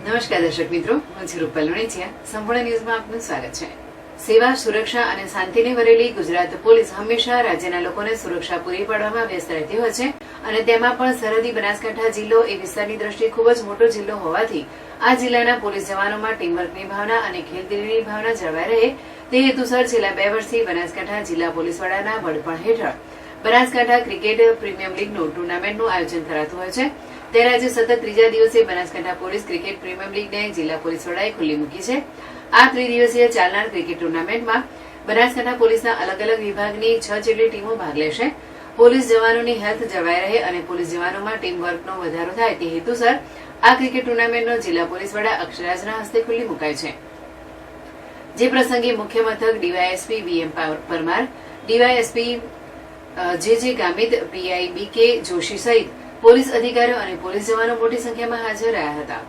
નમસ્કાર દર્શક મિત્રો, હું છું રૂપલ સંપૂર્ણ ન્યૂઝમાં આપનું સ્વાગત છે. સેવા, સુરક્ષા અને શાંતિને વરેલી ગુજરાત પોલીસ હંમેશા રાજ્યના લોકોને સુરક્ષા પૂરી પાડવામાં વ્યસ્ત રહેતી હોય છે અને તેમાં પણ સરહદી બનાસકાંઠા જિલ્લો એ વિસ્તારની દ્રષ્ટિએ ખૂબ જ મોટો જિલ્લો હોવાથી આ જિલ્લાના પોલીસ જવાનોમાં ટીમવર્કની ભાવના અને ખેલદિલીની ભાવના જળવાઈ રહે. તે હેતુસર છેલ્લા બે વર્ષથી બનાસકાંઠા જિલ્લા પોલીસ વડાના વડપણ હેઠળ બનાસકાંઠા ક્રિકેટ પ્રીમિયમ લીગનું ટુર્નામેન્ટનું આયોજન કરાતું હોય છે. ત્યારે આજે સતત ત્રીજા દિવસે બનાસકાંઠા પોલીસ ક્રિકેટ પ્રીમિયમ લીગને જિલ્લા પોલીસ વડાએ ખુલ્લી મૂકી છે. આ ત્રિદિવસીય ચાલનાર ક્રિકેટ ટુર્નામેન્ટમાં બનાસકાંઠા પોલીસના અલગ અલગ વિભાગની છ જેટલી ટીમો ભાગ લેશે. પોલીસ જવાનોની હેલ્થ જળવાઈ રહે અને પોલીસ જવાનોમાં ટીમ વર્કનો વધારો થાય તે હેતુસર આ ક્રિકેટ ટુર્નામેન્ટનો જિલ્લા પોલીસ વડા અક્ષરાજના હસ્તે ખુલ્લી મુકાય છે. જે પ્રસંગે મુખ્ય મથક ડીવાયએસપી વીએમ પરમાર, ડીવાયએસપી જે જે ગામિત પીઆઈ બી કે જોશી સહિત પોલીસ અધિકારીઓ અને પોલીસ જવાનો મોટી સંખ્યામાં હાજર રહ્યા હતા.